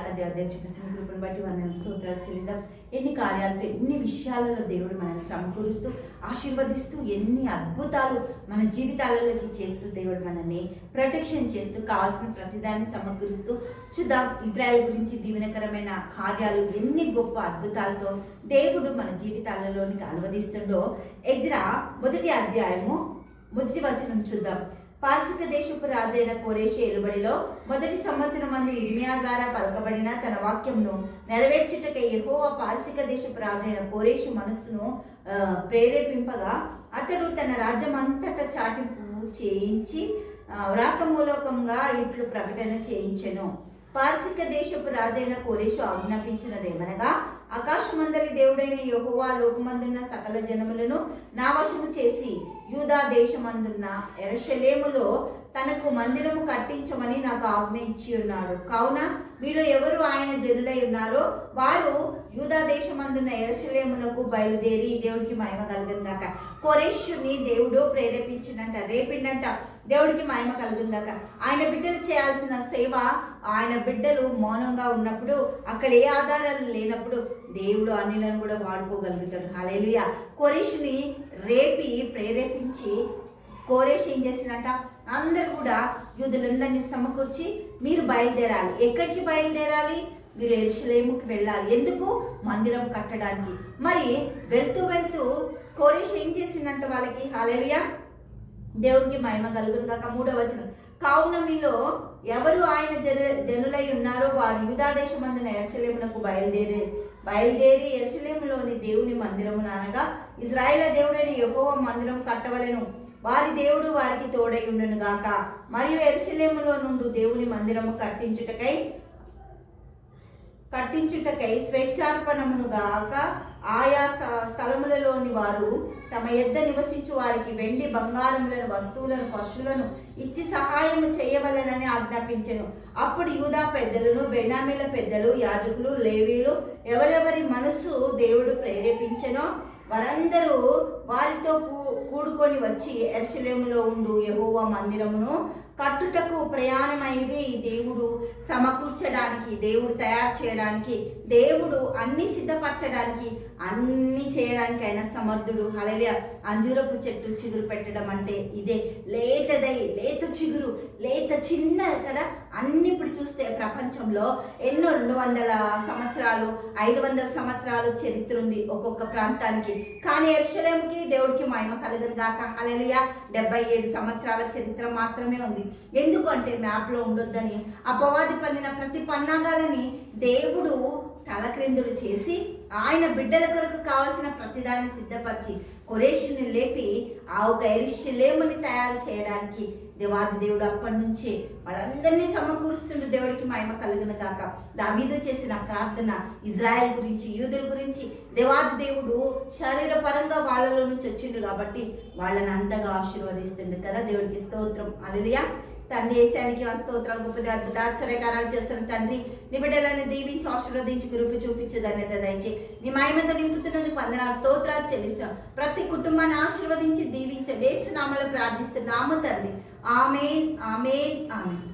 శాఖ దేవదేవి చూపిస్తున్న కృపను బట్టి వందన స్తోత్రాలు చెల్లిద్దాం. ఎన్ని కార్యాలతో ఎన్ని విషయాలలో దేవుడు మనల్ని సమకూరుస్తూ ఆశీర్వదిస్తూ ఎన్ని అద్భుతాలు మన జీవితాలలోకి చేస్తూ దేవుడు మనల్ని ప్రొటెక్షన్ చేస్తూ కావాల్సిన ప్రతిదాన్ని సమకూరుస్తూ చూద్దాం ఇజ్రాయెల్ గురించి దీవెనకరమైన కార్యాలు ఎన్ని గొప్ప అద్భుతాలతో దేవుడు మన జీవితాలలోనికి అనువదిస్తుండో ఎజ్రా మొదటి అధ్యాయము మొదటి వచనం చూద్దాం. పార్శిక దేశపు రాజైన కోరేషి ఎలుబడిలో మొదటి సంవత్సరం మంది ఇర్మియా ద్వారా పలకబడిన తన వాక్యంను నెరవేర్చుటకై యెహోవా పార్శిక దేశపు రాజైన కోరేషు మనస్సును ప్రేరేపింపగా అతడు తన రాజ్యం అంతటా చాటింపు చేయించి వ్రాతమూలకంగా ఇట్లు ప్రకటన చేయించెను. పార్సిక దేశపు రాజైన కోరేషు ఆజ్ఞాపించినదేమనగా ఆకాశమందలి దేవుడైన యహోవా లోకమందున్న సకల జనములను నావశము చేసి యూదా దేశమందున్న ఎరషలేములో తనకు మందిరము కట్టించమని నాకు ఆజ్ఞ ఇచ్చి ఉన్నాడు. కావున మీలో ఎవరు ఆయన జనులై ఉన్నారో వారు యూదా దేశమందున్న ఎరచలేమునకు బయలుదేరి దేవుడికి మహిమ కలుగుందాక కొరేష్ని దేవుడు ప్రేరేపించిందంట రేపిండంట దేవుడికి మహిమ కలుగుందాక ఆయన బిడ్డలు చేయాల్సిన సేవ ఆయన బిడ్డలు మౌనంగా ఉన్నప్పుడు అక్కడ ఏ ఆధారాలు లేనప్పుడు దేవుడు అన్నిలను కూడా వాడుకోగలుగుతాడు. హలేలుయ కొరేష్ని రేపి ప్రేరేపించి కోరేష్ ఏం చేసిందంట? అందరు కూడా యూదులందరినీ సమకూర్చి మీరు బయలుదేరాలి. ఎక్కడికి బయలుదేరాలి? మీరు ఎరుసలేముకి వెళ్ళాలి. ఎందుకు? మందిరం కట్టడానికి. మరి వెళ్తూ వెళ్తూ కోరిష్ ఏం చేసిందంట వాళ్ళకి? హాలేరియా దేవునికి మహిమ కలుగును కాక మూడవ వచనం. కావున మీలో ఎవరు ఆయన జన జనులై ఉన్నారో వారు యూదాదేశమందున ఎర్సలేమునకు బయలుదేరి బయలుదేరి ఎర్సలేములోని దేవుని మందిరము అనగా ఇజ్రాయిల దేవుడైన యహోవ మందిరం కట్టవలెను. వారి దేవుడు వారికి తోడై ఉండును గాక. మరియు ఎర్సలేములో నుండి దేవుని మందిరము కట్టించుటకై కట్టించుటకై స్వేచ్ఛార్పణమును గాక ఆయా స్థలములలోని వారు తమ యొద్ద నివసించు వారికి వెండి బంగారములను వస్తువులను పశువులను ఇచ్చి సహాయము చేయవలెనని ఆజ్ఞాపించను. అప్పుడు యూదా పెద్దలను బెనామీల పెద్దలు యాజకులు లేవీలు ఎవరెవరి మనస్సు దేవుడు ప్రేరేపించెనో వారందరూ వారితో కూ- కూడుకొని వచ్చి ఎర్షలేములో ఉండు యహోవా మందిరమును. కట్టుటకు ప్రయాణమైంది ఈ దేవుడు. సమకూర్చడానికి దేవుడు తయారు చేయడానికి దేవుడు అన్ని సిద్ధపరచడానికి అన్ని చేయడానికి అయిన సమర్థుడు. హలలియ అంజూరపు చెట్టు చిగురు పెట్టడం అంటే ఇదే. లేతదై లేత చిగురు లేత చిన్న కదా? అన్ని ఇప్పుడు చూస్తే ప్రపంచంలో ఎన్నో రెండు వందల సంవత్సరాలు ఐదు వందల సంవత్సరాలు చరిత్ర ఉంది ఒక్కొక్క ప్రాంతానికి. కానీ ఎర్షలేముకి దేవుడికి మహిమ కలగదు గాక. హలలియ డెబ్బై ఏడు సంవత్సరాల చరిత్ర మాత్రమే ఉంది. ఎందుకంటే మ్యాప్లో ఉండొద్దని అపవాది పన్నిన ప్రతి పన్నాగాలని దేవుడు తలక్రిందులు చేసి ఆయన బిడ్డల కొరకు కావలసిన ప్రతిదాన్ని సిద్ధపరిచి కొరేషుని లేపి ఆ ఒక ఎరిషలేముని తయారు చేయడానికి దేవాది దేవుడు అప్పటి నుంచే వాళ్ళందరినీ సమకూరుస్తున్న దేవుడికి మహిమ కలుగును కాక దావీదు చేసిన ప్రార్థన ఇజ్రాయెల్ గురించి యూదుల గురించి దేవాది దేవుడు శరీరపరంగా వాళ్ళలో నుంచి వచ్చిండు కాబట్టి వాళ్ళని అంతగా ఆశీర్వదిస్తుండు కదా దేవుడికి స్తోత్రం. అలలియా తండ్రి దేశానికి స్తోత్రాలు గొప్పది అద్భుత ఆశ్చర్యకారాలు చేస్తున్న తండ్రి నీ బిడ్డలను దీవించి ఆశీర్వదించి గురుపు చూపించు ధన్యత దయచే. నీ మహిమతో నింపుతున్నందుకు వందన స్తోత్రాలు చెల్లిస్తున్నాం. ప్రతి కుటుంబాన్ని ఆశీర్వదించి దీవించే దీవించ వేస్తున్నామని ప్రార్థిస్తున్నాము తండ్రి. Amen amen amen.